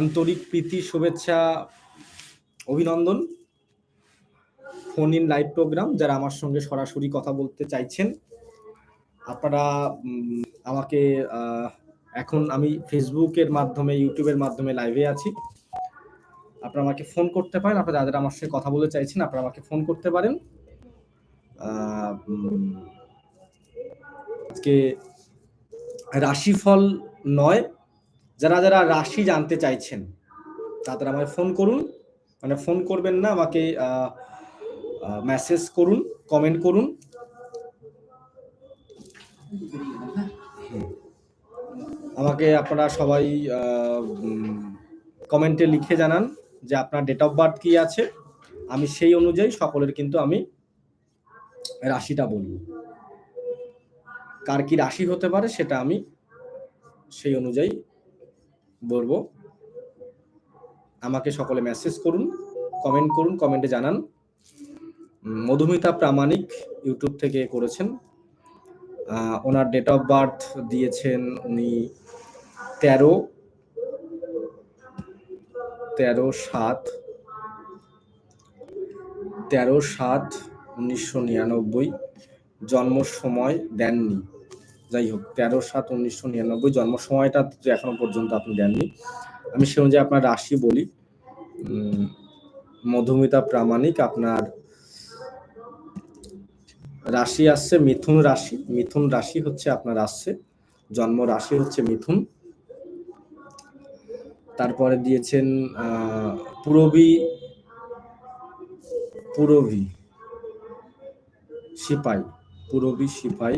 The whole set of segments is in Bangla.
আন্তরিক প্রীতি, শুভেচ্ছা, অভিনন্দন ফোন ইন লাইভ প্রোগ্রাম যারা আমার সঙ্গে সরাসরি কথা বলতে চাইছেন। আপনারা আমাকে এখন আমি ফেসবুকের মাধ্যমে ইউটিউবের মাধ্যমে লাইভে আছি। আপনারা আমাকে ফোন করতে পারেন। আপনারা যাদের আমার সঙ্গে কথা বলতে চাইছেন, আপনারা আমাকে ফোন করতে পারেন। আজকে রাশিফল নয়, যারা যারা রাশি জানতে চাইছেন, তাদের আমায় ফোন করুন। মানে ফোন করবেন না, আমাকে মেসেজ করুন কমেন্ট করুন। আমাকে আপনারা সবাই কমেন্টে লিখে জানান যে আপনার ডেট অফ বার্থ কি আছে। আমি সেই অনুযায়ী সকলের কিন্তু আমি রাশিটা বলব। কার কি রাশি হতে পারে সেটা আমি সেই অনুযায়ী বলব। আমাকে সকলে মেসেজ করুন কমেন্ট করুন কমেন্টে জানান। মধুমিতা প্রামাণিক ইউটিউব থেকে করেছেন। ওনার ডেট অফ বার্থ দিয়েছেন উনি তেরো তেরো সাত তেরো সাত উনিশশো নিরানব্বই। জন্ম সময় দেননি। যাই হোক, তেরো সাত উনিশশো নিরানব্বই জন্ম সময়টা তো এখনও পর্যন্ত আপনি দেননি। আমি সে অনুযায়ী আপনার রাশি বলি। মধুমিতা প্রামাণিক আপনার রাশি আসছে মিথুন রাশি। মিথুন রাশি হচ্ছে আপনার আসছে। জন্ম রাশি হচ্ছে মিথুন। তারপরে দিয়েছেন পুরবী পুরবী, সিপাই পুরবী, সিপাই।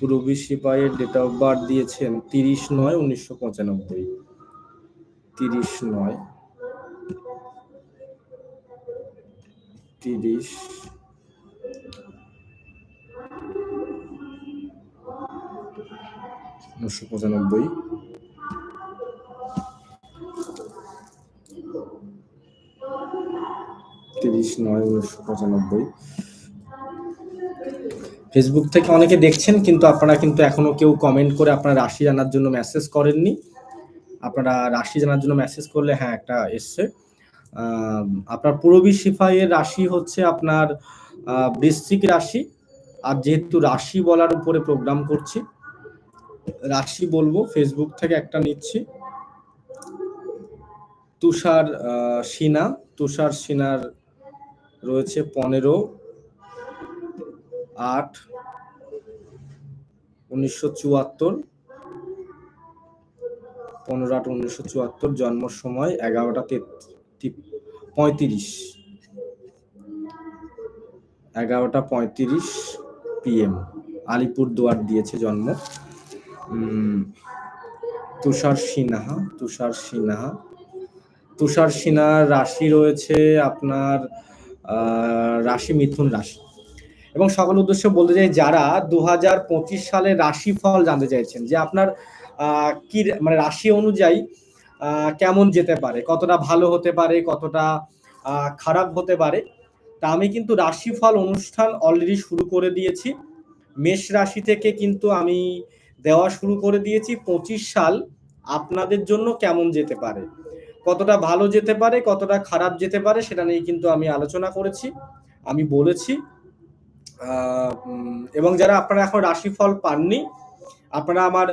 পুরবী সিপাইয়ের ডেট অফ বার্থ দিয়েছেন তিরিশ নয় উনিশশো পঁচানব্বই। তিরিশ নয়। তিরিশ উনিশশো পঁচানব্বই। তিরিশ নয় উনিশশো পঁচানব্বই। ফেসবুক থেকে অনেকে দেখছেন, কিন্তু আপনারা কিন্তু এখনও কেউ কমেন্ট করে আপনার রাশি জানার জন্য মেসেজ করেননি। আপনারা রাশি জানার জন্য মেসেজ করলে হ্যাঁ একটা এসছে। আপনার পুরবী সিপাহীর রাশি হচ্ছে আপনার বৃশ্চিক রাশি। আর যেহেতু রাশি বলার উপরে প্রোগ্রাম করছি, রাশি বলব ফেসবুক থেকে একটা নিচ্ছি। তুষার সিনা, তুষার সিনার রয়েছে পনেরো। আট, উনিশশো চুয়াত্তর, পনেরো আট, উনিশশো চুয়াত্তর, জন্ম সময় এগারোটা পঁয়ত্রিশ। এগারোটা পঁয়ত্রিশ পিএম আলিপুর দুয়ার দিয়েছে জন্ম। তুষার সিনহা তুষার সিনহা। তুষার সিনহার রাশি রয়েছে আপনার রাশি মিথুন রাশি। এবং সকল উদ্দেশ্য বলতে চাই, যারা দু হাজার পঁচিশ সালের রাশিফল জানতে চাইছেন, যে আপনার কি মানে রাশি অনুযায়ী কেমন যেতে পারে, কতটা ভালো হতে পারে, কতটা খারাপ হতে পারে, তা আমি কিন্তু রাশিফল অনুষ্ঠান অলরেডি শুরু করে দিয়েছি। মেষ রাশি থেকে কিন্তু আমি দেওয়া শুরু করে দিয়েছি, পঁচিশ সাল আপনাদের জন্য কেমন যেতে পারে, কতটা ভালো যেতে পারে, কতটা খারাপ যেতে পারে, সেটা নিয়ে কিন্তু আমি আলোচনা করেছি, আমি বলেছি। এবং যারা আপনারা এখন রাশিফল পাননি, আপনারা আমার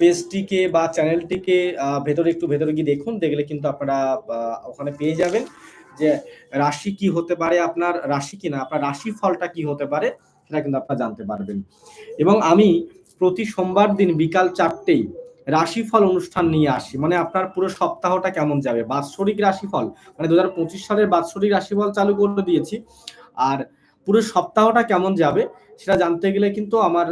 পেজটিকে বা চ্যানেলটিকে ভেতরে একটু ভেতরে গিয়ে দেখুন, দেখলে কিন্তু আপনারা ওখানে পেয়ে যাবেন যে রাশি কি হতে পারে, আপনার রাশি কি না, আপনার রাশি ফলটা কি হতে পারে, সেটা কিন্তু আপনারা জানতে পারবেন। এবং আমি প্রতি সোমবার দিন বিকাল চারটেই রাশিফল অনুষ্ঠান নিয়ে আসি মানে আপনার পুরো সপ্তাহটা কেমন যাবে? বাৎসরিক রাশিফল মানে দু হাজার পঁচিশ সালের বাৎসরিক রাশিফল চালু করে দিয়েছি, আর পুরো সপ্তাহটা কেমন যাবে, সেটা জানতে গেলে কিন্তু আমার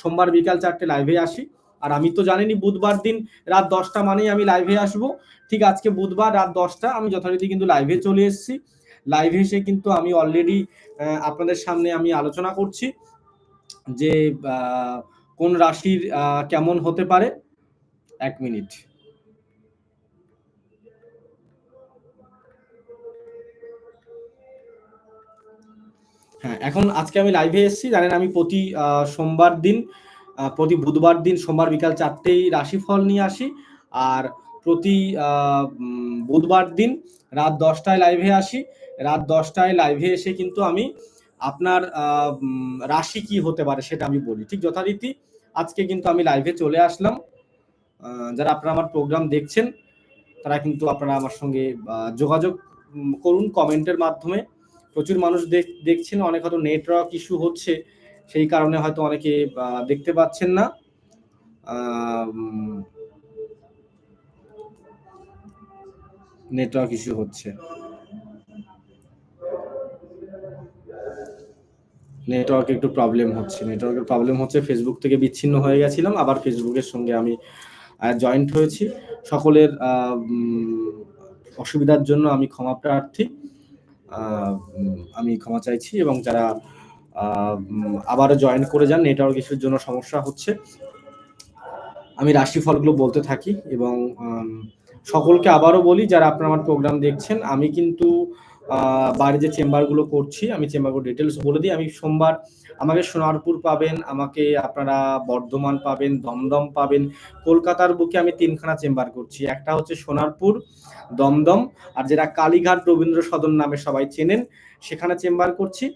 সোমবার বিকাল চারটে লাইভে আসি। আর আমি তো জানিনি বুধবার দিন রাত দশটা মানেই আমি লাইভে আসব। ঠিক আজকে বুধবার রাত দশটা, আমি যথারীতি কিন্তু লাইভে চলে এসেছি। লাইভে এসে কিন্তু আমি অলরেডি আপনাদের সামনে আমি আলোচনা করছি যে কোন রাশির কেমন হতে পারে। এক মিনিট। হ্যাঁ এখন আজকে আমি লাইভে এসেছি, জানেন আমি প্রতি সোমবার দিন প্রতি বুধবার দিন সোমবার বিকাল চারটেই রাশিফল নিয়ে আসি আর প্রতি বুধবার দিন রাত দশটায় লাইভে আসি। রাত দশটায় লাইভে এসে কিন্তু আমি আপনার রাশি কি হতে পারে সেটা আমি বলি। ঠিক যথারীতি আজকে কিন্তু আমি লাইভে চলে আসলাম। যারা আপনারা আমার প্রোগ্রাম দেখছেন, তারা কিন্তু আপনারা আমার সঙ্গে যোগাযোগ করুন কমেন্টের মাধ্যমে। প্রচুর মানুষ দেখ- দেখছেন, অনেক হয়তো নেটওয়ার্ক ইস্যু হচ্ছে, সেই কারণে হয়তো অনেকে দেখতে পাচ্ছেন না। নেটওয়ার্ক ইস্যু হচ্ছে। নেটওয়ার্ক একটু প্রবলেম হচ্ছে। নেটওয়ার্কের প্রবলেম হচ্ছে ফেসবুক থেকে বিচ্ছিন্ন হয়ে গেছিলাম, আবার ফেসবুকের সঙ্গে আমি জয়েন্ট হয়েছি। সকলের অসুবিধার জন্য আমি ক্ষমা প্রার্থী। আমি ক্ষমা চাইছি এবং যারা আবারও জয়েন করে যান নেটওয়ার্ক ইস্যুর জন্য সমস্যা হচ্ছে। আমি রাশিফলগুলো বলতে থাকি এবং সকলকে আবারও বলি, যারা আপনারা আমার প্রোগ্রাম দেখছেন, আমি কিন্তু বাইরে যে চেম্বারগুলো করছি, আমি চেম্বারগুলো ডিটেলস বলে দিই। আমি সোমবার আমাকে সোনারপুর পাবেন, আমাকে আপনারা বর্ধমান পাবেন, দমদম পাবেন। কলকাতার বুকে আমি তিনখানা চেম্বার করছি। একটা হচ্ছে সোনারপুর, দমদম, আর যেটা কালীঘাট রবীন্দ্র সদন নামে সবাই চেনেন, সেখানে চেম্বার করছি।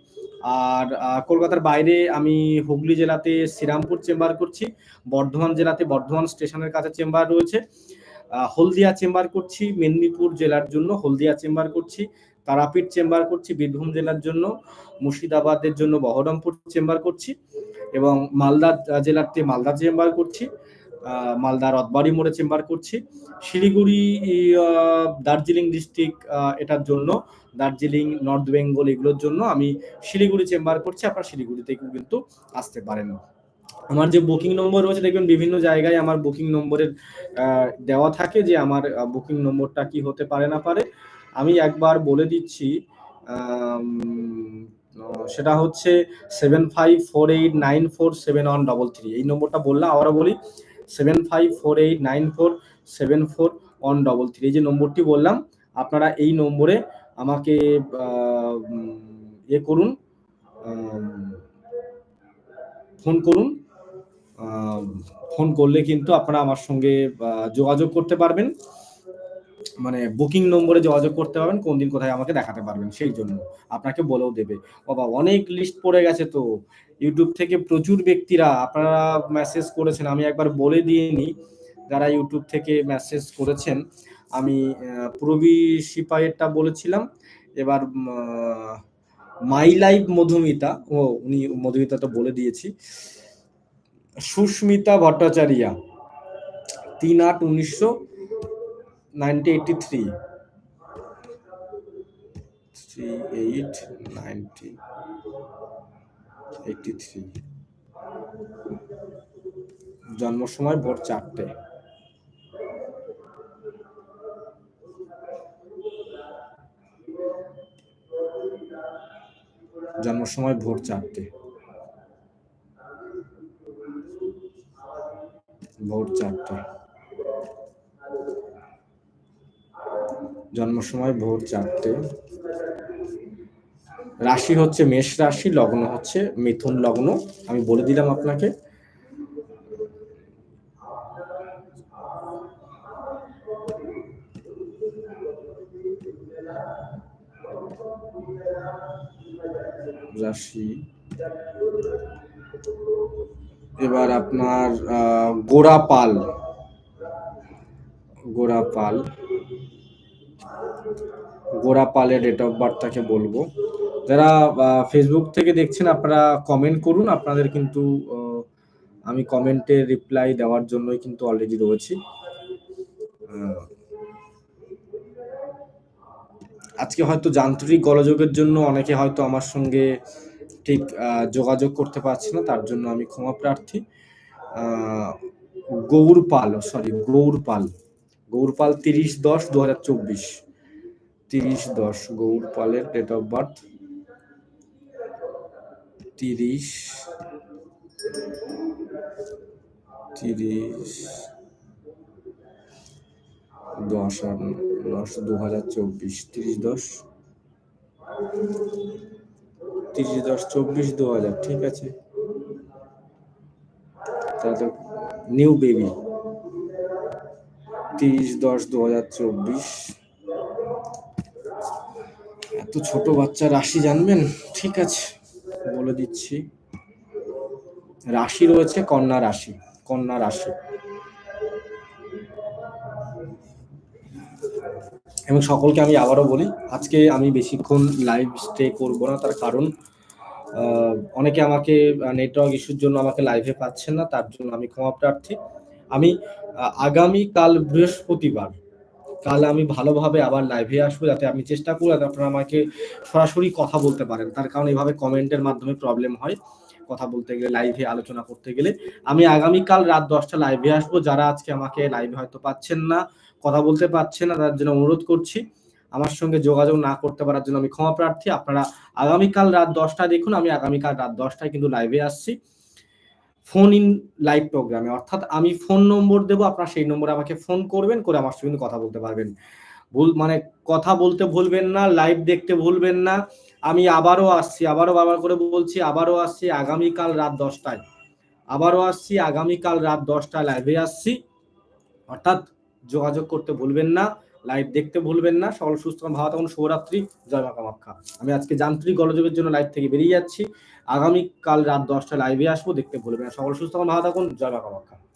আর কলকাতার বাইরে আমি হুগলি জেলাতে শ্রীরামপুর চেম্বার করছি, বর্ধমান জেলাতে বর্ধমান স্টেশনের কাছে চেম্বার রয়েছে। হলদিয়া চেম্বার করছি, মেদিনীপুর জেলার জন্য হলদিয়া চেম্বার করছি। তারাপীঠ চেম্বার করছি, বীরভূম জেলার জন্য, মুর্শিদাবাদের জন্য, বহরমপুর চেম্বার করছি এবং মালদা জেলাতে মালদা চেম্বার করছি মালদা রথবাড়ি মোড়ে চেম্বার করছি। শিলিগুড়ি দার্জিলিং ডিস্ট্রিক্ট এটার জন্য, দার্জিলিং নর্থ বেঙ্গল এগুলোর জন্য আমি শিলিগুড়ি চেম্বার করছি, আপনার শিলিগুড়ি থেকেও কিন্তু আসতে পারেন। আমার যে বুকিং নম্বর রয়েছে, দেখবেন বিভিন্ন জায়গায় আমার বুকিং নম্বরের দেওয়া থাকে যে আমার বুকিং নম্বরটা কি হতে পারে না পারে। আমি একবার বলে দিচ্ছি সেটা হচ্ছে seven five four eight nine four seven one double three. এই নম্বরটা বললাম আবারও বলি, seven five four eight nine four seven four one double three. এই যে নম্বরটি বললাম, আপনারা এই নম্বরে আমাকে ইয়ে করুন ফোন করুন ফোন করলে কিন্তু আপনারা আমার সঙ্গে যোগাযোগ করতে পারবেন। মানে বুকিং নম্বরে যোগাযোগ করতে পারবেন, কোন দিন কোথায় আমাকে দেখাতে পারবেন, সেই জন্য। আপনাকে বলেও দেবে। বাবা, অনেক লিস্ট পড়ে গেছে তো। ইউটিউব থেকে প্রচুর ব্যক্তিরা, আপনারা মেসেজ করেছেন, আমি একবার বলে দিয়ে নিই যারা ইউটিউব থেকে মেসেজ করেছেন। আমি পূরবী সিপাহেরটা বলেছিলাম। এবার মাই লাইফ মধুমিতা, ও, উনি মধুমিতাটা বলে দিয়েছি। সুস্মিতা ভট্টাচার্যা, তিন আট উনিশশো ninety eighty three. Three eight, ninety three. জন্ম সময় ভোর চারটে। জন্ম সময় ভোর চারটে। ভোর চারটে। জন্ম সময় ভোর চারটে। রাশি হচ্ছে মেষ রাশি, লগ্ন হচ্ছে মিথুন লগ্ন। আমি বলে দিলাম আপনাকে। রাশি। এবার আপনার গোড়া পাল গোড়া পাল গোড়া পালের ডেট অফ বার্থটাকে বলব। যারা ফেসবুক থেকে দেখছেন, আপনারা কমেন্ট করুন। আপনাদের কিন্তু আমি কমেন্টে রিপ্লাই দেওয়ার জন্যই কিন্তু অলরেডি রয়েছি। আজকে হয়তো যান্ত্রিক গলযোগের জন্য অনেকে হয়তো আমার সঙ্গে ঠিক যোগাযোগ করতে পারছে না, তার জন্য আমি ক্ষমা প্রার্থী। গৌর পাল সরি গৌর পাল গৌর পাল তিরিশ দশ দু হাজার চব্বিশ। তিরিশ দশ গৌর পালের ডেট অফ বার্থ তিরিশ তিরিশ দশ আর দশ দু হাজার চব্বিশ, তিরিশ দশ। তিরিশ দশ চব্বিশ দু হাজার ঠিক আছে। তাহলে নিউ বেবি তিরিশ দশ দু হাজার চব্বিশ। এত ছোট বাচ্চা রাশি জানবেন? ঠিক আছে বলে দিচ্ছি। রাশি রয়েছে কন্যা রাশি কন্যা রাশি। এবং সকলকে আমি আবারও বলি আজকে আমি বেশিক্ষণ লাইভ স্টে করব না তার কারণ অনেকে আমাকে নেটওয়ার্ক ইস্যুর জন্য আমাকে লাইভে পাচ্ছেন না তার জন্য আমি ক্ষমা প্রার্থী। আমি আহ, আগামী কাল বৃহস্পতিবার কাল আমি ভালোভাবে আবার লাইভে আসব যাতে আমি চেষ্টা করি যাতে আপনারা আমাকে সরাসরি কথা বলতে পারেন। তার কারণ এইভাবে কমেন্টের মাধ্যমে প্রবলেম হয় কথা বলতে গেলে লাইভে আলোচনা করতে গেলে। আমি আগামীকাল রাত দশটা লাইভে আসব। যারা আজকে আমাকে লাইভে হয়তো পাচ্ছেন না, কথা বলতে পারছেন না তার জন্য অনুরোধ করছি, আমার সঙ্গে যোগাযোগ না করতে পারার জন্য আমি ক্ষমা প্রার্থী। আপনারা আগামীকাল রাত দশটায় দেখুন, আমি আগামীকাল রাত দশটায় কিন্তু লাইভে আসছি। ফোন ইন লাইভ প্রোগ্রামে অর্থাৎ আমি ফোন নম্বর দেবো, আপনারা সেই নম্বরে আমাকে ফোন করবেন করে আমার সঙ্গে কথা বলতে পারবেন। ভুল মানে কথা বলতে ভুলবেন না লাইভ দেখতে ভুলবেন না। আমি আবারও আসছি, আবারও বারবার করে বলছি, আবারও আসছি আগামীকাল রাত দশটায়। আবারও আসছি আগামীকাল রাত দশটায় লাইভে আসছি। অর্থাৎ যোগাযোগ করতে ভুলবেন না। লাইভ দেখতে ভুলবেন না। সকল সুস্থ ভাবা তখন শুভরাত্রি। জয় মা কামাখ্যা। আমি আজকে যান্ত্রিক গলযোগের জন্য লাইভ থেকে বেরিয়ে যাচ্ছি। আগামীকাল রাত দশটায় লাইভে আসব, দেখতে ভুলবেন না। সকল সুস্থ ভাবা তখন জয় মা কামাখ্যা।